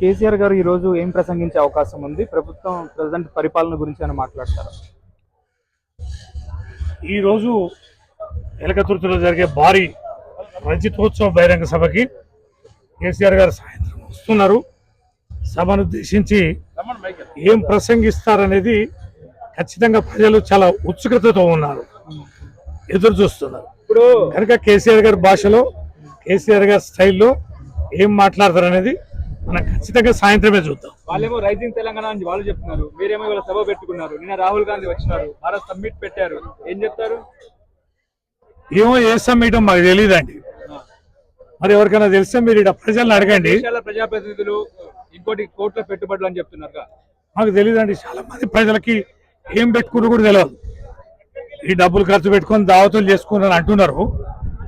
కేసీఆర్ గారు ఈ రోజు ఏం ప్రసంగించే అవకాశం ఉంది? ప్రభుత్వం ప్రజెంట్ పరిపాలన గురించి అని మాట్లాడతారు? ఈరోజు ఎలకతుర్తిలో జరిగే భారీ రజతోత్సవ బహిరంగ సభకి కేసీఆర్ గారు సాయంత్రం వస్తున్నారు. సభను ఉద్దేశించి ఏం ప్రసంగిస్తారనేది ఖచ్చితంగా ప్రజలు చాలా ఉత్సుకతతో ఉన్నారు. ఎదురు చూస్తున్నారు. ఇప్పుడు కనుక కేసీఆర్ గారి భాషలో కేసీఆర్ గారి స్టైల్లో ఏం మాట్లాడతారు అనేది మనం ఖచ్చితంగా సాయంత్రమే చూద్దాం. వాళ్ళేమో రైజింగ్ తెలంగాణ అని వాళ్ళు చెప్తున్నారు. మీరేమో ఇవాళ సభ పెట్టుకున్నారు. నిన్న రాహుల్ గాంధీ వచ్చినారు. భారత్ సమ్మిట్ పెట్టారు. ఏం చెప్తారు? ఏమో ఏ సమ్మేయటం మాకు తెలియదండి మరి ఎవరికైనా తెలిస్తే మీరు ఇక్కడ ప్రజలను అడగండి. ప్రజాప్రతినిధులు ఇంకోటి కోట్ల పెట్టుబడులు అని చెప్తున్నారు మాకు తెలియదండి చాలా మంది ప్రజలకి ఏం పెట్టుకుని కూడా తెలియదు ఈ డబ్బులు ఖర్చు పెట్టుకొని దావతులు చేసుకున్నారని అంటున్నారు.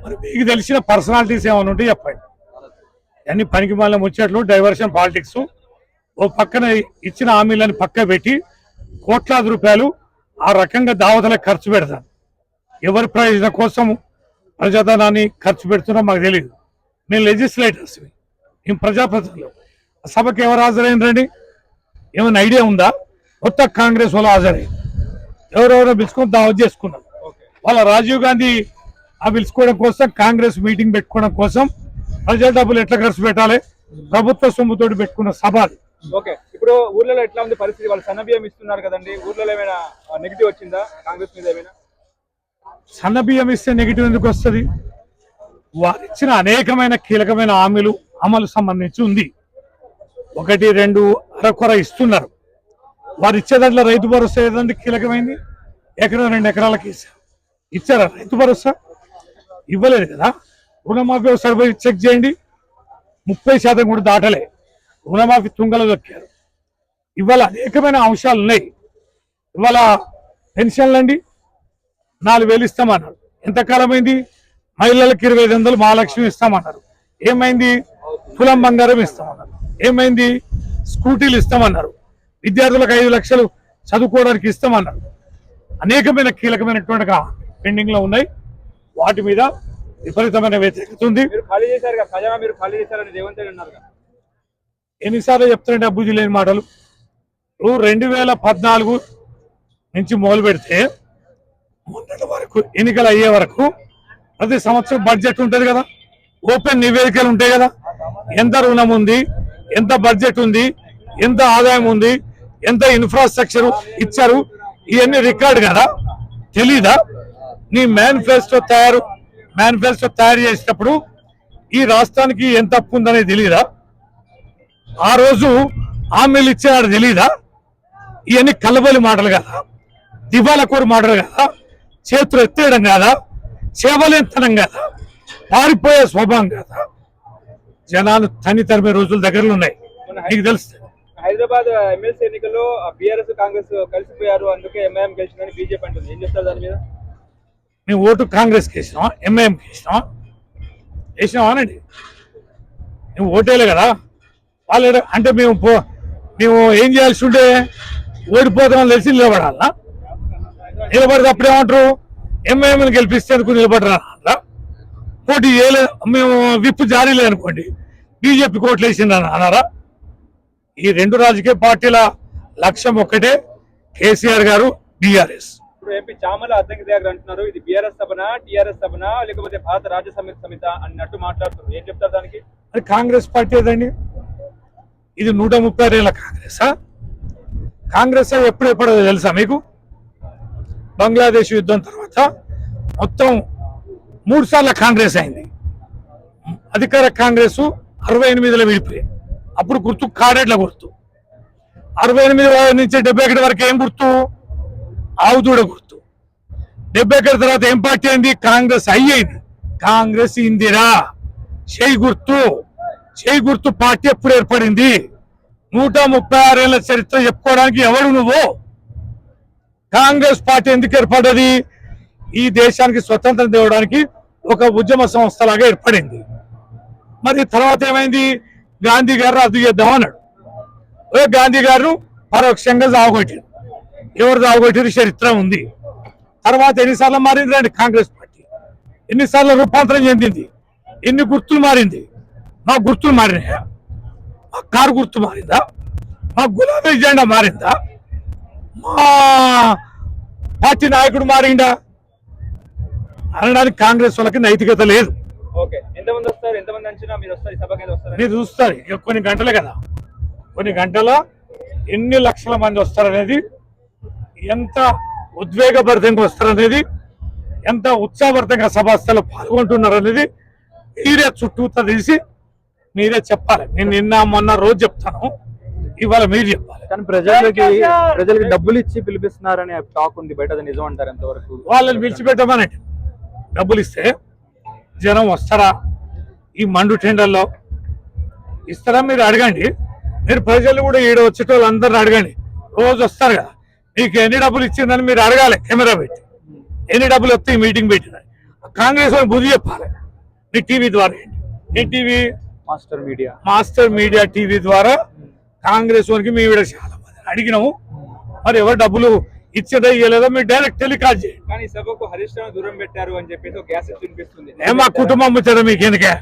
మరి మీకు తెలిసిన పర్సనాలిటీస్ ఏమైనా ఉంటే చెప్పండి. అన్ని పనికి మళ్ళీ ముచ్చట్లు డైవర్షన్ పాలిటిక్స్ ఓ పక్కన ఇచ్చిన హామీలను పక్క పెట్టి కోట్లాది రూపాయలు ఆ రకంగా దావతలకు ఖర్చు పెడతారు. ఎవరి ప్రయోజనం కోసం ప్రజాధనాన్ని ఖర్చు పెడుతున్నారో మాకు తెలియదు మేము లెజిస్లేటర్స్ మేము ప్రజాప్రతినిధులు. సభకి ఎవరు హాజరైనరండి ఏమైనా ఐడియా ఉందా? కొత్త కాంగ్రెస్ వాళ్ళు హాజరై ఎవరెవరో పిలుచుకొని దావత్ చేసుకున్నారు. వాళ్ళ రాజీవ్ గాంధీ ఆ పిలుచుకోవడం కోసం కాంగ్రెస్ మీటింగ్ పెట్టుకోవడం కోసం ప్రజల డబ్బులు ఎట్లా ఖర్చు పెట్టాలి? ప్రభుత్వ సొమ్ముతోటి పెట్టుకున్న సభ ఓకే. ఇప్పుడు ఊర్లలో ఎట్లా ఉంది పరిస్థితి? వాళ్ళు సన్నబియ్యం ఇస్తున్నారు కదండి. ఊర్లలో ఏమైనా నెగిటివ్ వచ్చిందా? కాంగ్రెస్ మీద ఏమైనా? సన్న బియ్యం ఇస్తే నెగిటివ్ ఎందుకు వస్తుంది? వారు ఇచ్చిన అనేకమైన కీలకమైన హామీలు అమలు సంబంధించి ఉంది. ఒకటి రెండు అరకొర ఇస్తున్నారు. వారు ఇచ్చే దాంట్లో రైతు భరోసా ఏదంటే కీలకమైంది? ఎకరం రెండు ఎకరాలకి ఇచ్చారు. ఇచ్చారా రైతు భరోసా? ఇవ్వలేదు కదా? రుణమాఫీ ఒకసారి పోయి చెక్ చేయండి. ముప్పై శాతం కూడా దాటలే. రుణమాఫీ తుంగలో దొక్కారు ఇవాళ అనేకమైన అంశాలు ఉన్నాయి. ఇవాళ పెన్షన్లు అండి. నాలుగు వేలు ఇస్తామన్నారు. ఎంతకాలం అయింది మహిళలకు ఇరవై ఐదు వందలు మహాలక్ష్మి ఇస్తామన్నారు. ఏమైంది? తులం బంగారం ఇస్తామన్నారు. ఏమైంది? స్కూటీలు ఇస్తామన్నారు. విద్యార్థులకు ఐదు లక్షలు చదువుకోవడానికి ఇస్తామన్నారు. అనేకమైన కీలకమైనటువంటి పెండింగ్లో ఉన్నాయి. వాటి మీద విపరీతమైన వ్యతిరేకత ఉంది. ఎన్నిసార్లు చెప్తారంటే అబ్బుజీ లేని మాటలు. ఇప్పుడు రెండు వేల పద్నాలుగు నుంచి మొదలు పెడితే మొన్నటి వరకు ఎన్నికలు అయ్యే వరకు ప్రతి సంవత్సరం బడ్జెట్ ఉంటుంది కదా. ఓపెన్ నివేదికలు ఉంటాయి కదా. ఎంత రుణం ఉంది ఎంత బడ్జెట్ ఉంది ఎంత ఆదాయం ఉంది ఎంత ఇన్ఫ్రాస్ట్రక్చర్ ఇచ్చారు ఇవన్నీ రికార్డు కదా. తెలీదా? నీ మేనిఫెస్టో తయారు మేనిఫెస్టో తయారు చేసేటప్పుడు ఈ రాష్ట్రానికి ఎంత తప్పు ఉందనేది తెలియదా ఆ రోజు హామీలు ఇచ్చేవాడు తెలియదా ఇవన్నీ కల్లబలి మాటలు కదా? దివాలకూరు మాటలు కదా? చేతులు ఎత్తేయడం కదా? చేవలేంతనం కదా? పారిపోయే స్వభావం కదా? జనాలు తని తరిమే రోజులు దగ్గరలో ఉన్నాయి. నీకు తెలుసు. హైదరాబాద్ ఎమ్మెల్సీ ఎన్నికల్లో బీఆర్ఎస్ కాంగ్రెస్ కలిసిపోయారు అందుకే ఎంఐఎం గెలిచిందని బీజేపీ అంటుంది. ఏం చెప్తారు దాని మీద? మేము ఓటు కాంగ్రెస్కి వేసినావా? ఎంఐఎంకి వేసినావా? వేసినావా అనండి? మేము ఓటేలే కదా? వాళ్ళు అంటే మేము పో మేము ఏం చేయాల్సి ఉంటే ఓడిపోతామని తెలిసి నిలబడాలా? నిలబడితే అప్పుడేమంటారు ఎంఐఎంని గెలిపిస్తేందుకు నిలబడరా పోటీ చేయలేదు మేము విప్పు జారీలే అనుకోండి. బీజేపీ కోట్లు వేసింది అన్నారా? ఈ రెండు రాజకీయ పార్టీల లక్ష్యం ఒక్కటే కేసీఆర్ గారు బీఆర్ఎస్. ఇప్పుడు ఎంపీ చామల అద్దంకి దగ్గర అంటున్నారు. ఇది బీఆర్ఎస్ సభనా టీఆర్ఎస్ సభనా లేకపోతే భారత రాజ్య సమిత అన్నట్టు మాట్లాడుతున్నారు. ఏం చెప్తారు దానికి? అది కాంగ్రెస్ పార్టీ ఏదండి ఇది నూట ముప్పై ఏళ్ళ కాంగ్రెసా? కాంగ్రెస్ ఎప్పుడు ఎప్పుడో తెలుసా మీకు? బంగ్లాదేశ్ యుద్ధం తర్వాత మొత్తం మూడు సార్లు కాంగ్రెస్ అయింది. అధికార కాంగ్రెస్ అరవై ఎనిమిదిలో విడిపోయి. అప్పుడు గుర్తు కాడేట్ల గుర్తు. అరవై ఎనిమిది నుంచి డెబ్బై ఒకటి వరకు ఏం గుర్తు? ఆవుదూడ గుర్తు. డెబ్బై ఒకటి తర్వాత ఏం పార్టీ అయింది? కాంగ్రెస్ అయ్యేది. కాంగ్రెస్ ఇందిరా. చేయి గుర్తు. చేయి గుర్తు పార్టీ ఎప్పుడు ఏర్పడింది? నూట ముప్పై ఆరేళ్ళ చరిత్ర చెప్పుకోవడానికి ఎవడు నువ్వు? కాంగ్రెస్ పార్టీ ఎందుకు ఏర్పడ్డది? ఈ దేశానికి స్వతంత్రం తేవడానికి ఒక ఉద్యమ సంస్థలాగా ఏర్పడింది. మరి తర్వాత ఏమైంది? గాంధీ గారు రద్దు చేద్దాం అన్నాడు ఓ గాంధీ గారు పరోక్షంగా జావగొట్టారు. ఎవరు జావగొట్టారు చరిత్ర ఉంది. తర్వాత ఎన్నిసార్లు మారింది రండి కాంగ్రెస్ పార్టీ. ఎన్నిసార్లు రూపాంతరం చెందింది? ఎన్ని గుర్తులు మారింది? మా గుర్తులు మారినాయా? కారు గుర్తు మారిందా? మా గులాబీ జెండా మారిందా? మా పార్టీ నాయకుడు మారిందా? అనడానికి కాంగ్రెస్ వాళ్ళకి నైతికత లేదు. ఓకే. ఎంతమంది వస్తారు? ఎంతమంది అంచనా? మీరు చూస్తారు. కొన్ని గంటలే కదా. కొన్ని గంటల్లో ఎన్ని లక్షల మంది వస్తారనేది ఎంత ఉద్వేగభరితంగా వస్తారనేది ఎంత ఉత్సాహభరితంగా సభాస్థలో పాల్గొంటున్నారు అనేది మీరే చుట్టూతా తీసి మీరే చెప్పాలి. నేను నిన్న మొన్న రోజు చెప్తాను. ఇవాళ మీరు చెప్పాలి. కానీ ప్రజలకి ప్రజలకి డబ్బులు ఇచ్చి పిలిపిస్తున్నారనే టాక్ ఉంది బయట అది నిజం అంటారు ఎంతవరకు? వాళ్ళని విడిచిపెట్టమనండి డబ్బులు ఇస్తే జనం వస్తారా? ఈ మండు టెండర్లో ఇస్తారా మీరు అడగండి. మీరు ప్రజలు కూడా ఈడ వచ్చేటోళ్ళు అందరిని అడగండి. రోజు వస్తారు కదా. మీకు ఎన్ని డబ్బులు ఇచ్చిందని మీరు అడగాలి కెమెరా పెట్టి. ఎన్ని డబ్బులు వస్తాయి మీటింగ్ పెట్టిన కాంగ్రెస్ బుద్ధి చెప్పాలి. మీ టీవీ ద్వారా ఏంటి? TV? Master media. Master media TV ద్వారా కాంగ్రెస్ వారికి మేము ఈడ చాలా మంది అడిగినాము. మరి ఎవరు డబ్బులు ఇచ్చేదా ఇవ్వలేదో మీరు డైరెక్ట్ టెలికాస్ట్ చేయండి. కానీ సభకు హరీష్ రావు దూరం పెట్టారు అని చెప్పేసి ఒక వినిపిస్తుంది. ఏ మా కుటుంబం ముచ్చట మీకు ఎందుకే?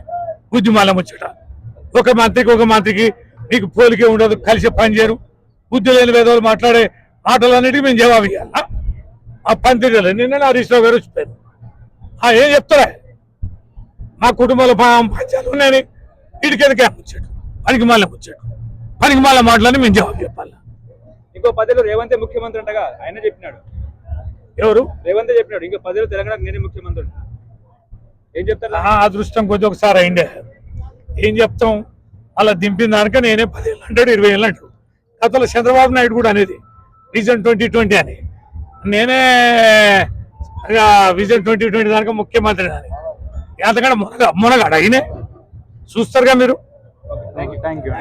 ఉద్యమాల ముచ్చట. ఒక మంత్రికి ఒక మంత్రికి మీకు పోలికే ఉండదు కలిసి పని చేయరు. బుద్ధి లేని వేదవాళ్ళు మాట్లాడే మాటలన్నిటికీ మేము జవాబు ఇవ్వాలా ఆ పంతిరిలో నిన్న హరీష్ రావు గారు వచ్చిపోయారు ఆ ఏం చెప్తారా? మా కుటుంబంలో పంచాలు ఉన్నాయని ఇడికెందుకే ముచ్చాడు పనికి మళ్ళీ ముచ్చాడు పనికి మళ్ళీ మాటలని మేము జవాబు చెప్పాలి? ఇంకో పదేళ్ళు రేవంతే ముఖ్యమంత్రి అంటగా ఆయన చెప్పినాడు. ఎవరు? రేవంతే చెప్పినాడు. ఇంకో పదేళ్ళు తెలంగాణకు నేనే ముఖ్యమంత్రి. ఏం చెప్తారు? ఆ అదృష్టం కొద్ది ఒకసారి అయిండే. ఏం చెప్తాం? అలా దింపిన దానిక నేనే పదేళ్ళు అంటాడు ఇరవై ఏళ్ళు అంటాడు. గతంలో చంద్రబాబు నాయుడు కూడా అనేది. విజన్ ట్వంటీ ట్వంటీ అని. నేనే విజన్ ట్వంటీ ట్వంటీ దానికి ముఖ్యమంత్రి అని. ఎంతకంటే మునగ మునగాడు అయినే చూస్తారుగా మీరు? Thank you thank you